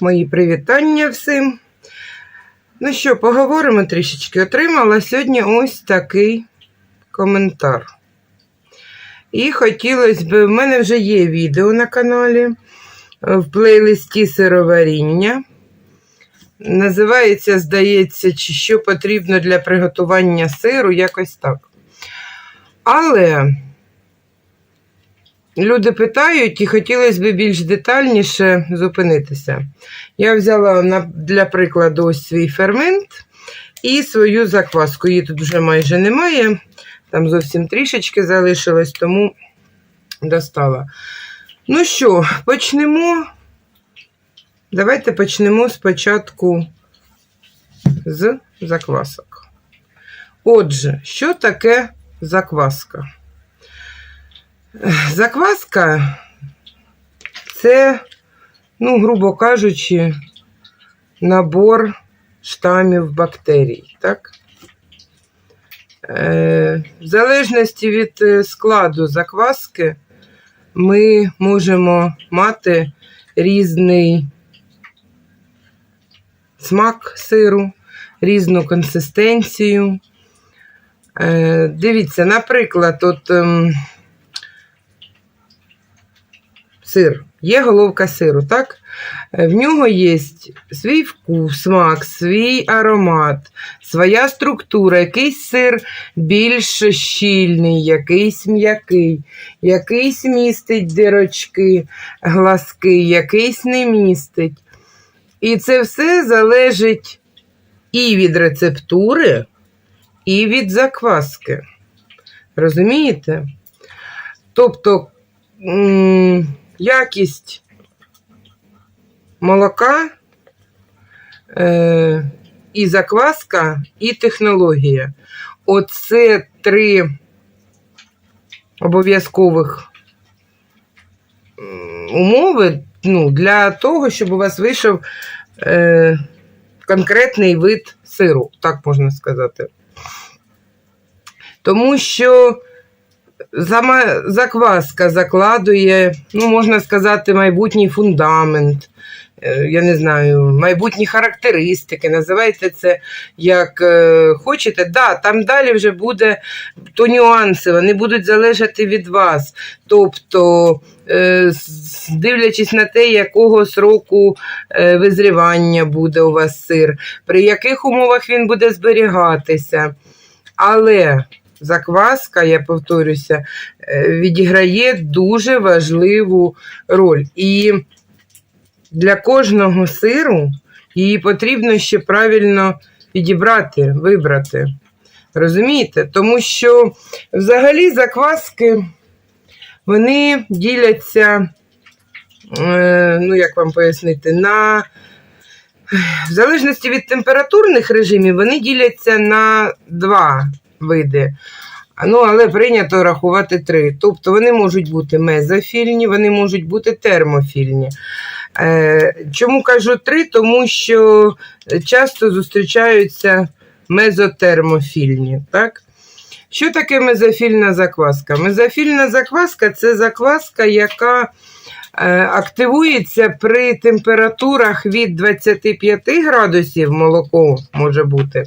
Мої привітання всім. Ну що, поговоримо трішечки. Отримала сьогодні ось такий коментар. І хотілося б, в мене вже є відео на каналі е, в плейлисті сироваріння. Називається, здається, чи що потрібно для приготування сиру, якось так. Але люди питають, і хотілося б більш детальніше зупинитися. Я взяла для прикладу ось свій фермент і свою закваску. Її тут вже майже немає. Там зовсім трішечки залишилось, тому достала. Ну що, почнемо. Давайте почнемо спочатку з заквасок. Отже, що таке закваска? Закваска це, ну, грубо кажучи, набор штамів бактерій, так? Е, В залежності від е, складу закваски ми можемо мати різний смак сиру, різну консистенцію. Е, Дивіться, наприклад, от ем, сир, є головка сиру, так? Е, В нього є свій вкус, смак, свій аромат, своя структура. Якийсь сир більш щільний, якийсь м'який, якийсь містить дирочки, глазки, якийсь не містить. І це все залежить і від рецептури, і від закваски. Розумієте? Тобто якість молока, е, і закваска, і технологія. Оце три обов'язкових умови ну, для того, щоб у вас вийшов е, конкретний вид сиру, так можна сказати. Тому що сама закваска закладує, ну, можна сказати, майбутній фундамент, я не знаю, майбутні характеристики, називайте це як е, хочете. Да, там далі вже буде то нюанси, вони будуть залежати від вас. Тобто, е, дивлячись на те, якого сроку е, визрівання буде у вас сир, при яких умовах він буде зберігатися. Але закваска, я повторюся, е, відіграє дуже важливу роль. І для кожного сиру її потрібно ще правильно підібрати, вибрати. Розумієте? Тому що взагалі закваски вони діляться, е, ну як вам пояснити, на в залежності від температурних режимів вони діляться на два види. Ну, але прийнято рахувати три. Тобто вони можуть бути мезофільні, вони можуть бути термофільні. Е, чому кажу три? Тому що часто зустрічаються мезотермофільні. Так? Що таке мезофільна закваска? Мезофільна закваска це закваска, яка е, активується при температурах від 25 градусів молоко може бути,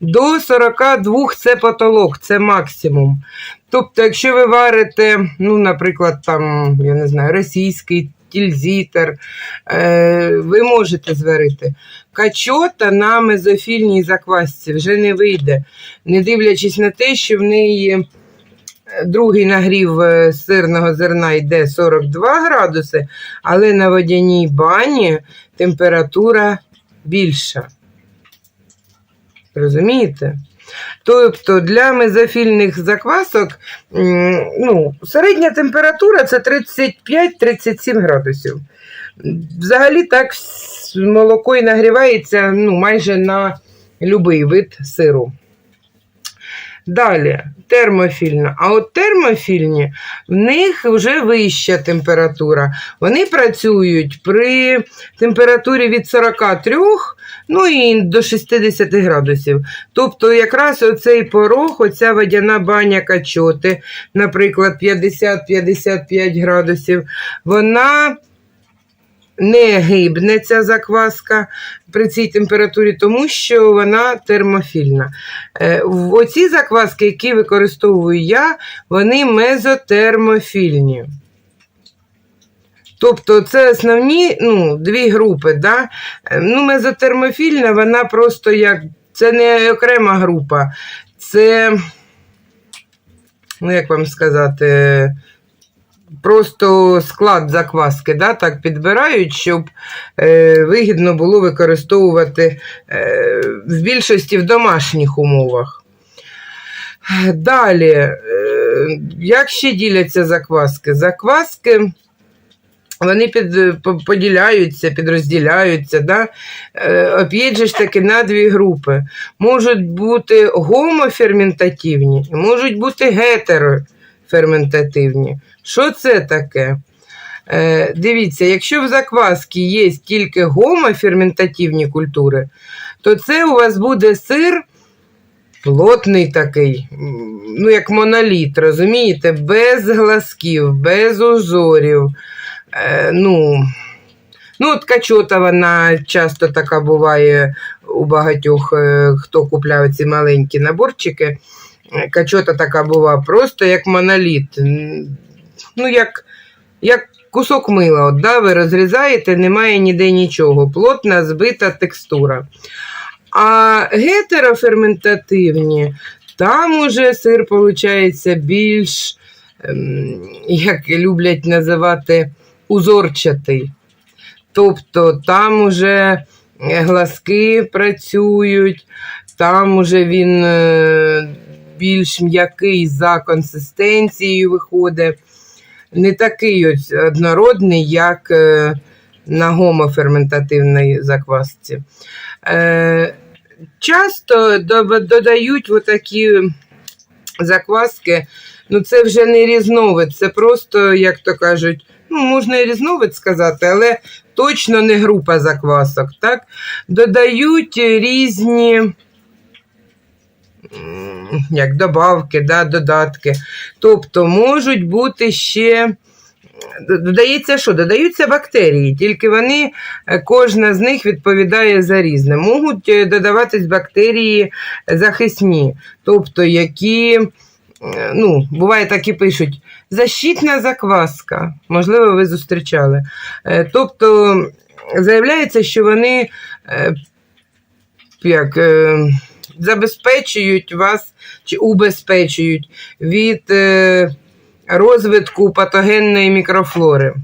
до 42 це потолок, це максимум. Тобто, якщо ви варите, ну, наприклад, там, я не знаю, російський тільзітер, е, ви можете зварити. Качота на мезофільній заквасці вже не вийде, не дивлячись на те, що в неї е, другий нагрів е, сирного зерна йде 42 градуси, але на водяній бані температура більша. Розумієте? Тобто для мезофільних заквасок ну, середня температура це 35-37 градусів. Взагалі так молоко і нагрівається ну, майже на будь-який вид сиру. Далі термофільна. А от термофільні в них вже вища температура. Вони працюють при температурі від 43 ну і до 60 градусів. Тобто, якраз оцей порог, оця водяна баня качоти, наприклад, 50-55 градусів, вона не гибне ця закваска при цій температурі, тому що вона термофільна. Е, Оці закваски, які використовую я, вони мезотермофільні. Тобто це основні ну, дві групи. Да? Е, Ну, мезотермофільна, вона просто як. Це не окрема група, це, ну як вам сказати, просто склад закваски, да, так підбирають, щоб е, вигідно було використовувати е, в більшості в домашніх умовах. Далі, е, як ще діляться закваски? Закваски. Вони під, поділяються, підрозділяються, да? е, ж таки на дві групи. Можуть бути гомоферментативні, можуть бути гетероферментативні. Що це таке? Е, дивіться, якщо в заквасці є тільки гомоферментативні культури, то це у вас буде сир плотний такий, ну як моноліт, розумієте, без глазків, без узорів. Е, ну, ну, от качота, вона часто така буває у багатьох, е, хто купляє ці маленькі наборчики. Е, Качота така бува, просто як моноліт. Ну, як, як кусок мила. От, да, ви розрізаєте, немає ніде нічого. Плотна, збита текстура. А гетероферментативні, там уже сир, виходить, більш, ем, як люблять називати, узорчатий. Тобто там уже глазки працюють, там уже він е, більш м'який за консистенцією виходить. Не такий ось однородний, як е, на гомоферментативній заквасці. Е, Часто додають отакі закваски, ну це вже не різновид, це просто, як то кажуть, ну, можна і різновид сказати, але точно не група заквасок. Так? Додають різні як добавки, да, додатки. Тобто можуть бути ще. Додається що? Додаються бактерії, тільки вони, е, кожна з них відповідає за різне. Можуть е, додаватись бактерії захисні, тобто які, е, ну, буває так і пишуть, защитна закваска. Можливо, ви зустрічали. Тобто заявляється, що вони як, забезпечують вас чи убезпечують від е, розвитку патогенної мікрофлори.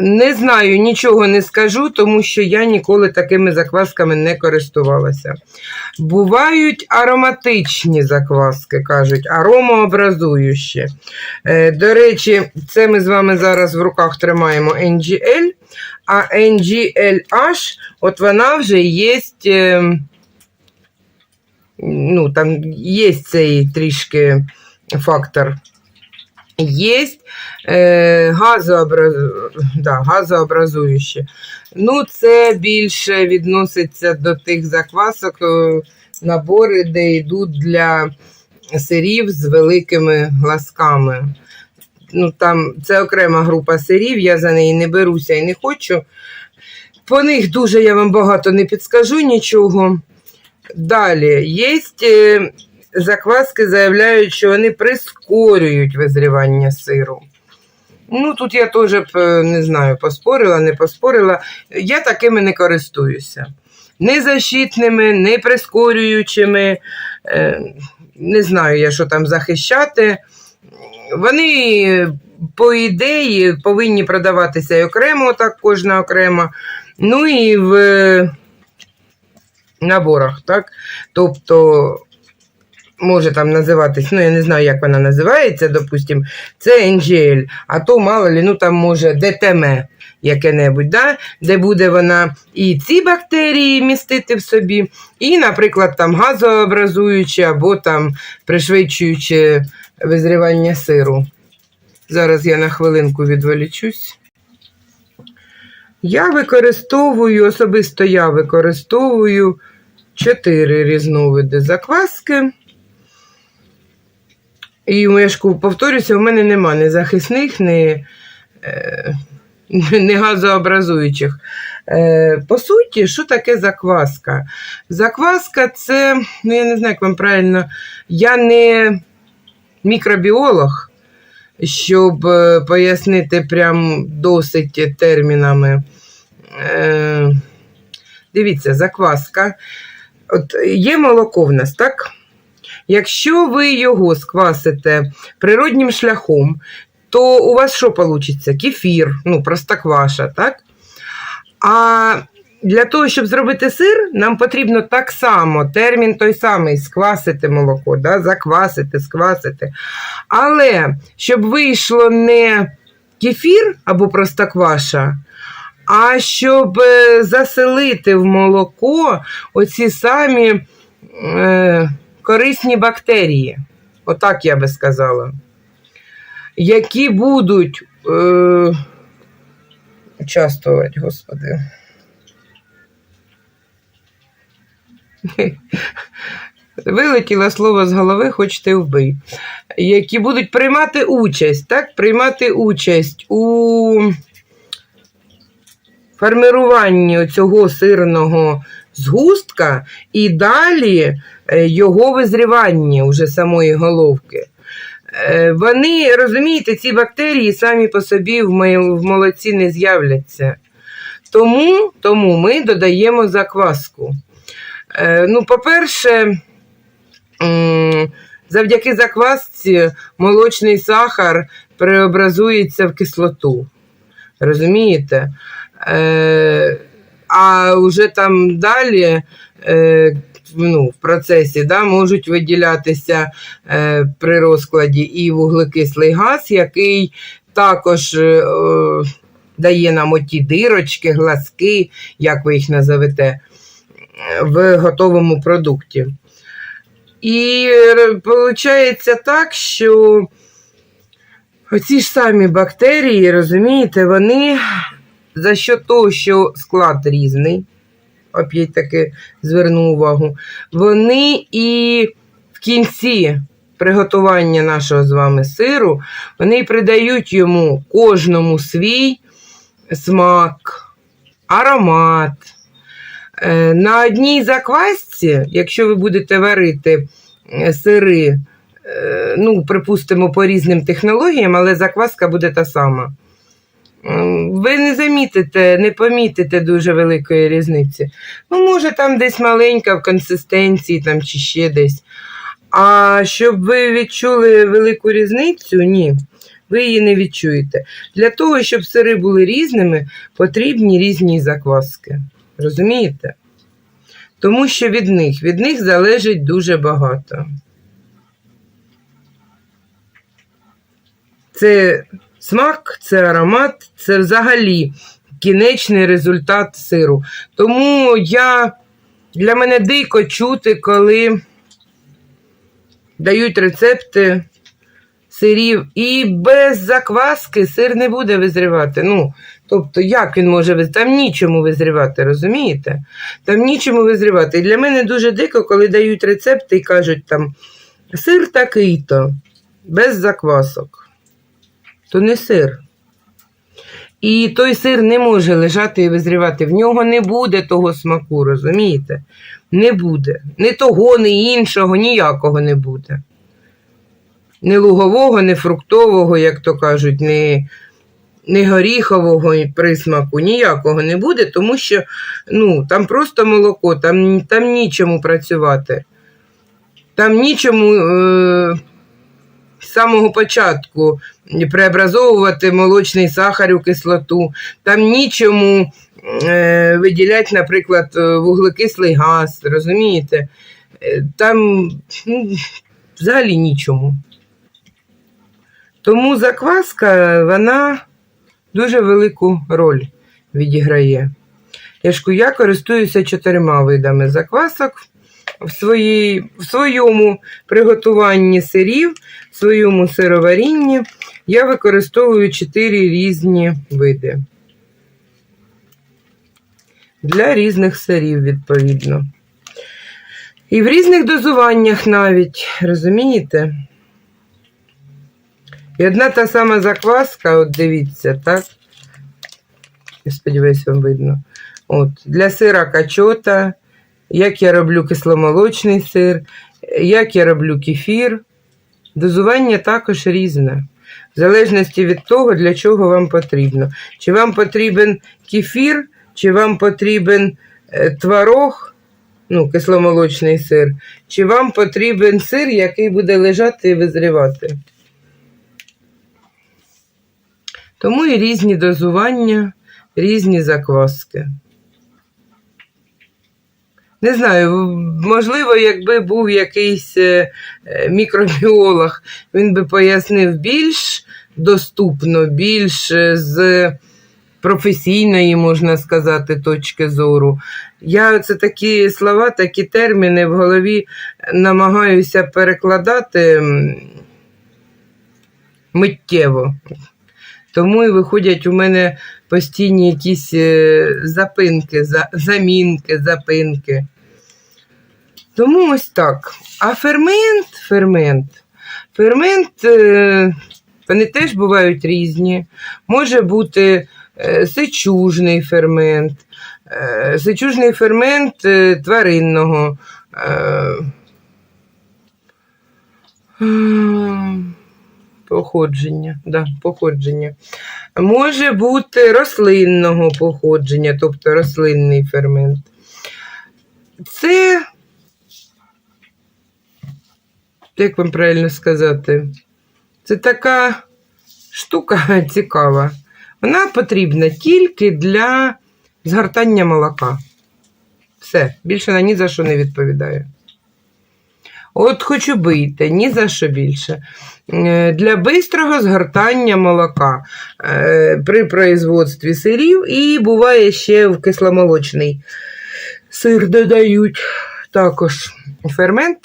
Не знаю, нічого не скажу, тому що я ніколи такими заквасками не користувалася. Бувають ароматичні закваски, кажуть, аромообразуючі. Е, До речі, це ми з вами зараз в руках тримаємо NGL, а NGLH, от вона вже є. Ну, там є цей трішки фактор. Є е, газообраз... да, газообразуючі. Ну, це більше відноситься до тих заквасок, е, набори, де йдуть для сирів з великими глазками. Ну, там, це окрема група сирів, я за неї не беруся і не хочу. По них дуже я вам багато не підскажу нічого. Далі, є е, закваски, заявляють, що вони прискорюють визрівання сиру. Ну, тут я теж е, не знаю, поспорила, не поспорила. Я такими не користуюся. Не защитними, не прискорюючими. Е, Не знаю я, що там захищати. Вони, по ідеї, повинні продаватися і окремо, так кожна окремо. Ну і в наборах, так? Тобто може там називатись, ну я не знаю, як вона називається, допустим, це NGL, а то мало лі, ну там може ДТМ яке-небудь, да? де буде вона і ці бактерії містити в собі, і, наприклад, там газообразуючі або там пришвидшуючи визрівання сиру. Зараз я на хвилинку відволічусь. Я використовую, особисто я використовую чотири різновиди закваски. І я ж повторюся, у мене нема ні захисних, ні, е, ні газообразуючих. Е, по суті, що таке закваска? Закваска це, ну я не знаю, як вам правильно, я не мікробіолог, щоб е, пояснити прям досить термінами. Е, дивіться, закваска. От є молоко в нас, так? Якщо ви його сквасите природнім шляхом, то у вас що вийде? Кефір, ну, простокваша, так? А для того, щоб зробити сир, нам потрібно так само, термін той самий сквасити молоко, да? заквасити, сквасити. Але щоб вийшло не кефір або простокваша, а щоб е, заселити в молоко оці самі е, корисні бактерії, отак я би сказала, які будуть е, участвувати, господи. Вилетіло слово з голови, хоч ти вбий. Які будуть приймати участь, так? Приймати участь у формируванні цього сирного згустка і далі е, його визрівання уже самої головки. Е, Вони, розумієте, ці бактерії самі по собі в молоці не з'являться. Тому, тому ми додаємо закваску. Е, Ну, по-перше, завдяки заквасці молочний сахар преобразується в кислоту. Розумієте? Е, а вже там далі е, ну, в процесі да, можуть виділятися е, при розкладі і вуглекислий газ, який також е, е, дає нам оті дирочки, глазки, як ви їх назовете, в готовому продукті. І виходить так, що оці ж самі бактерії, розумієте, вони за що того, що склад різний, опять таки зверну увагу, вони і в кінці приготування нашого з вами сиру, вони придають йому кожному свій смак, аромат. Е, На одній заквасці, якщо ви будете варити е, сири, е, ну, припустимо, по різним технологіям, але закваска буде та сама. Ви не замітите, не помітите дуже великої різниці. Ну, може, там десь маленька в консистенції там, чи ще десь. А щоб ви відчули велику різницю, ні, ви її не відчуєте. Для того, щоб сири були різними, потрібні різні закваски. Розумієте? Тому що від них, від них залежить дуже багато. Це смак, це аромат, це взагалі кінечний результат сиру. Тому я, для мене дико чути, коли дають рецепти сирів, і без закваски сир не буде визрівати. Ну, тобто, як він може визрівати? Там нічому визрівати, розумієте? Там нічому визрівати. І для мене дуже дико, коли дають рецепти і кажуть там сир такий-то, без заквасок. То не сир. І той сир не може лежати і визрівати. В нього не буде того смаку, розумієте? Не буде. Ні того, ні іншого, ніякого не буде. Ні лугового, ні фруктового, як то кажуть, ні, ні горіхового присмаку, ніякого не буде, тому що ну, там просто молоко, там, там нічому працювати. Там нічому е, з самого початку преобразовувати молочний сахар у кислоту, там нічому е, виділяти, наприклад, е, вуглекислий газ, розумієте? Е, Там ну, взагалі нічому. Тому закваска, вона дуже велику роль відіграє. Я ж я користуюся чотирма видами заквасок в, своїй, в своєму приготуванні сирів, в своєму сироварінні. Я використовую чотири різні види. Для різних сирів, відповідно. І в різних дозуваннях навіть, розумієте? І одна та сама закваска, от дивіться, так? Я сподіваюся, вам видно. От, для сира качота, як я роблю кисломолочний сир, як я роблю кефір. Дозування також різне. В залежності від того, для чого вам потрібно. Чи вам потрібен кефір, чи вам потрібен е, творог, ну, кисломолочний сир, чи вам потрібен сир, який буде лежати і визрівати. Тому і різні дозування, різні закваски. Не знаю, можливо, якби був якийсь е, е, мікробіолог, він би пояснив більш доступно, більш е, з професійної, можна сказати, точки зору. Я це такі слова, такі терміни в голові намагаюся перекладати миттєво. Тому і виходять у мене постійні якісь запинки, замінки, запинки. Тому ось так. А фермент, фермент, фермент, е, вони теж бувають різні. Може бути е, сечужний фермент, е, сечужний фермент тваринного. Походження, да, походження. Може бути рослинного походження, тобто рослинний фермент. Це, як вам правильно сказати, це така штука цікава. Вона потрібна тільки для згортання молока. Все, більше вона ні за що не відповідає. От хочу бийте, ні за що більше. Е, Для бистрого згортання молока е, при производстві сирів і буває ще в кисломолочний сир додають також фермент,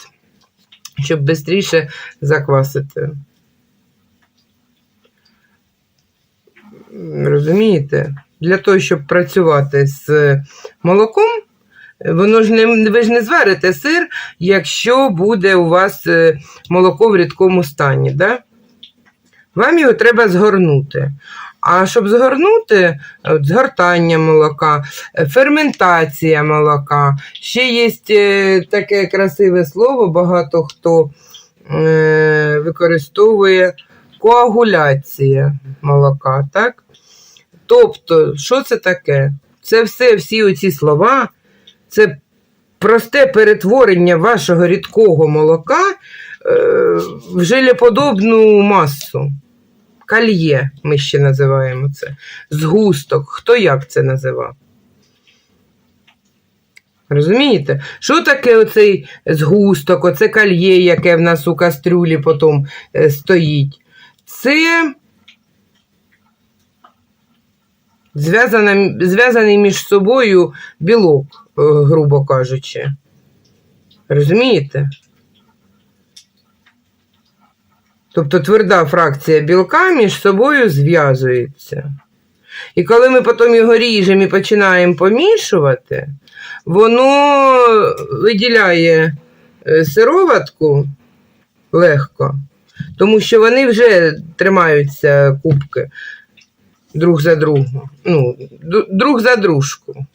щоб швидше заквасити. Розумієте? Для того, щоб працювати з молоком, Воно ж не ви ж не зварите сир, якщо буде у вас е, молоко в рідкому стані. Да? Вам його треба згорнути. А щоб згорнути, от, згортання молока, е, ферментація молока. Ще є е, таке красиве слово, багато хто е, використовує коагуляція молока. так? Тобто, що це таке? Це все, всі оці слова. Це просте перетворення вашого рідкого молока е, в желеподобну масу. Кальє, ми ще називаємо це. Згусток. Хто як це називав? Розумієте? Що таке оцей згусток, оце кальє, яке в нас у кастрюлі потім е, стоїть? Це зв'язаний між собою білок, е, грубо кажучи. Розумієте? Тобто тверда фракція білка між собою зв'язується. І коли ми потім його ріжемо і починаємо помішувати, воно виділяє е, сироватку легко, тому що вони вже тримаються кубки друг за другу. Ну, друг за дружку.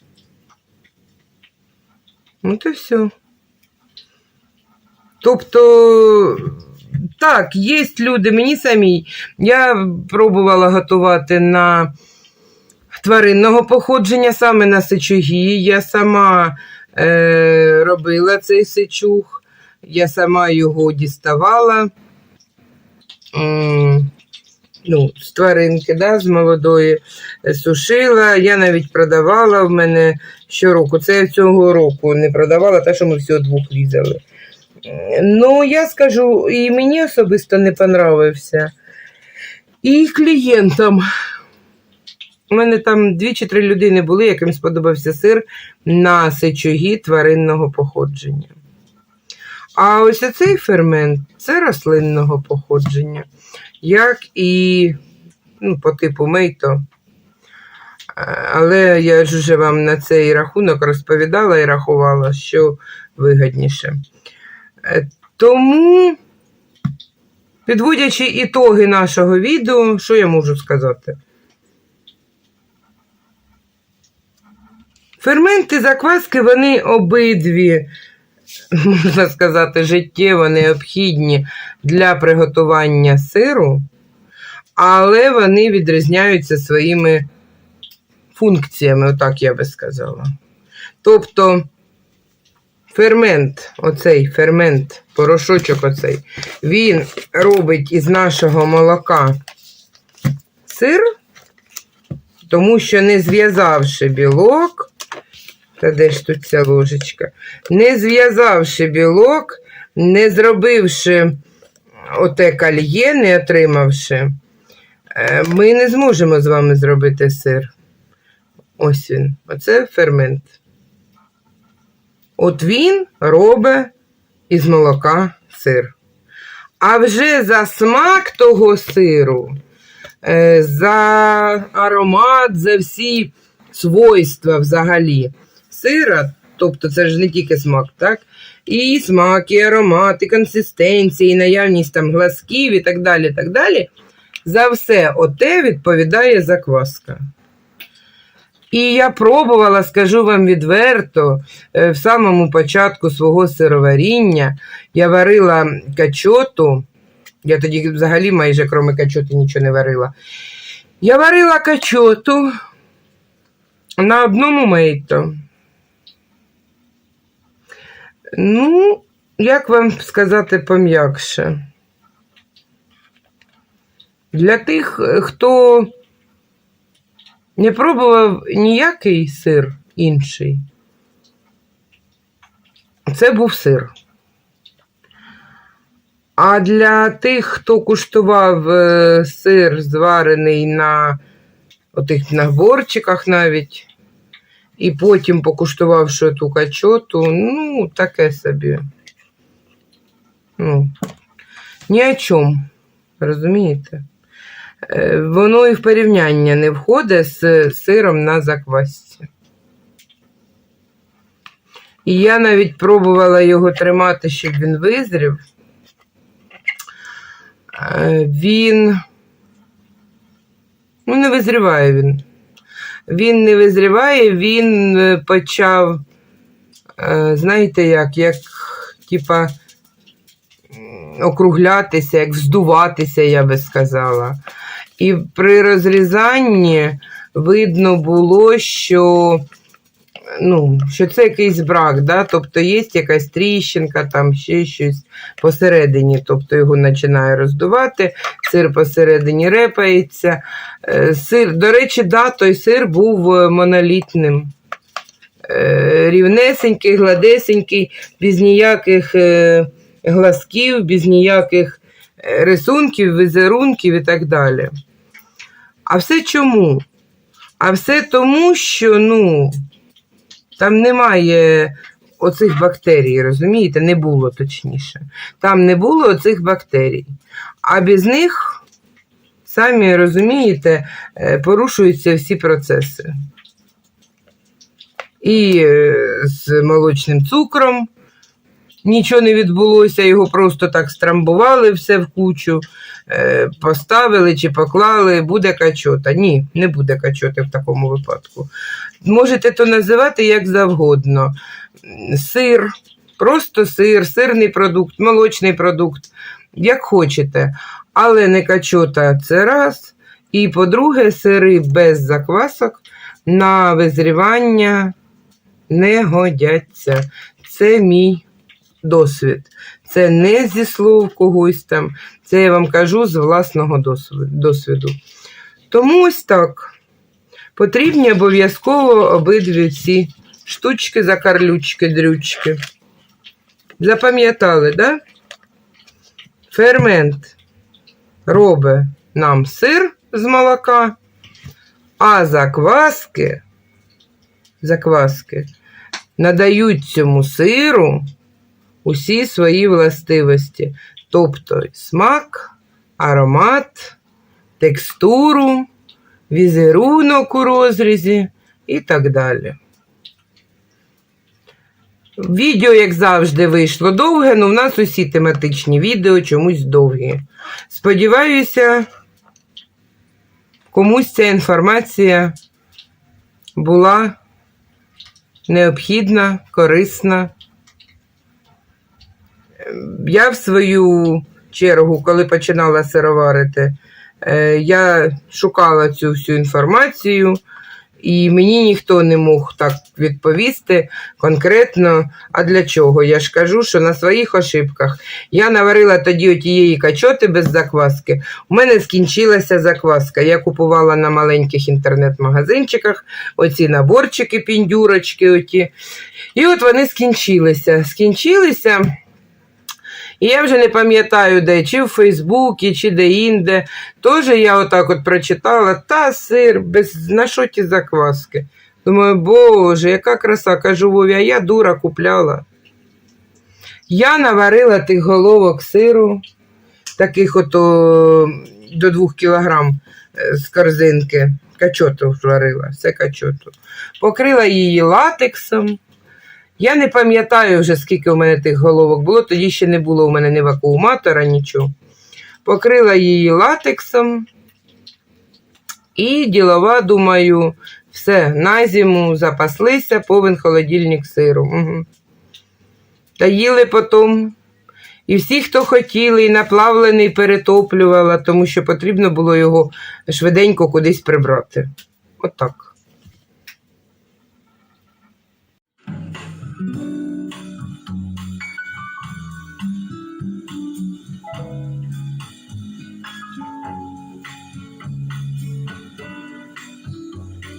Ну, то все. Тобто, так, є люди, мені самій. Я пробувала готувати на тваринного походження, саме на сечугі. Я сама е, робила цей сечуг, я сама його діставала. Ну, з тваринки, да, з молодої е, сушила. Я навіть продавала в мене щороку. Це я цього року не продавала, те, що ми всього двох різали. Ну, я скажу, і мені особисто не понравився. І клієнтам. У мене там дві чи три людини були, яким сподобався сир на сечогі тваринного походження. А ось цей фермент це рослинного походження, як і ну, по типу мейто. Е, Але я ж вже вам на цей рахунок розповідала і рахувала, що вигідніше. Е, Тому, підводячи ітоги нашого відео, що я можу сказати? Ферменти закваски, вони обидві, можна сказати, життєво необхідні для приготування сиру, але вони відрізняються своїми функціями, отак я би сказала. Тобто фермент, оцей фермент, порошочок оцей, він робить із нашого молока сир, тому що не зв'язавши білок, та де ж тут ця ложечка, не зв'язавши білок, не зробивши оте кальє, не отримавши, е, ми не зможемо з вами зробити сир. Ось він. Оце фермент. От він робить із молока сир. А вже за смак того сиру, е, за аромат, за всі свойства взагалі сира, тобто це ж не тільки смак, так? І смак, і аромат, і консистенція, і наявність там глазків і так далі. так далі. За все оте відповідає закваска. І я пробувала, скажу вам відверто, е, в самому початку свого сироваріння я варила качоту. Я тоді взагалі майже кроме качоти нічого не варила. Я варила качоту на одному мейто. Ну, як вам сказати пом'якше? Для тих, хто не пробував ніякий сир інший. Це був сир. А для тих, хто куштував е, сир, зварений на отих наборчиках навіть, і потім покуштувавши ту качоту, ну, таке собі. Ну, ні о чому, розумієте? Е, Воно і в порівняння не входить з сиром на заквасці. І я навіть пробувала його тримати, щоб він визрів. Е, Він. Ну, не визріває він. Він не визріває, він е, почав, знаєте, як, як, типа, округлятися, як вздуватися, я би сказала. І при розрізанні видно було, що, ну, що це якийсь брак, да? тобто є якась тріщинка, там ще щось посередині, тобто його починає роздувати, сир посередині репається. Е, Сир, до речі, да, той сир був е, монолітним. Е, Рівнесенький, гладесенький, без ніяких глазків, без ніяких рисунків, візерунків і так далі. А все чому? А все тому, що ну, там немає оцих бактерій, розумієте? Не було точніше. Там не було оцих бактерій. А без них, самі розумієте, е, порушуються всі процеси. І е, з молочним цукром нічого не відбулося, його просто так страмбували все в кучу, поставили чи поклали, буде качота. Ні, не буде качоти в такому випадку. Можете то називати як завгодно. Сир, просто сир, сирний продукт, молочний продукт, як хочете. Але не качота це раз. І, по-друге, сири без заквасок на визрівання не годяться. Це мій досвід. Це не зі слов когось там, це я вам кажу з власного досвіду. Тому ось так. Потрібні обов'язково обидві ці штучки, закарлючки, дрючки. Запам'ятали, да? Фермент робить нам сир з молока, а закваски, закваски надають цьому сиру усі свої властивості, тобто смак, аромат, текстуру, візерунок у розрізі і так далі. Відео, як завжди, вийшло довге, але в нас усі тематичні відео чомусь довгі. Сподіваюся, комусь ця інформація була необхідна, корисна. Я в свою чергу, коли починала сироварити, е, я шукала цю всю інформацію, і мені ніхто не мог так відповісти конкретно. А для чого? Я ж кажу, що на своїх ошибках я наварила тоді отієї качоти без закваски. У мене скінчилася закваска. Я купувала на маленьких інтернет-магазинчиках оці наборчики, піндюрочки. Оті. І от вони скінчилися. Скінчилися. І я вже не пам'ятаю, де, чи в Фейсбуці, чи де-інде. Теж я отак от прочитала, та сир, без на що ті закваски. Думаю, боже, яка краса, кажу Вові, а я дура купляла. Я наварила тих головок сиру, таких ото до двох кілограм е, з корзинки. Качоту зварила, все качоту. Покрила її латексом. Я не пам'ятаю вже, скільки у мене тих головок було, тоді ще не було у мене ні вакууматора, нічого. Покрила її латексом. І ділова, думаю, все, на зиму запаслися, повен холодильник сиру. Угу. Та їли потім. І всі, хто хотіли, і наплавлений перетоплювала, тому що потрібно було його швиденько кудись прибрати. Отак.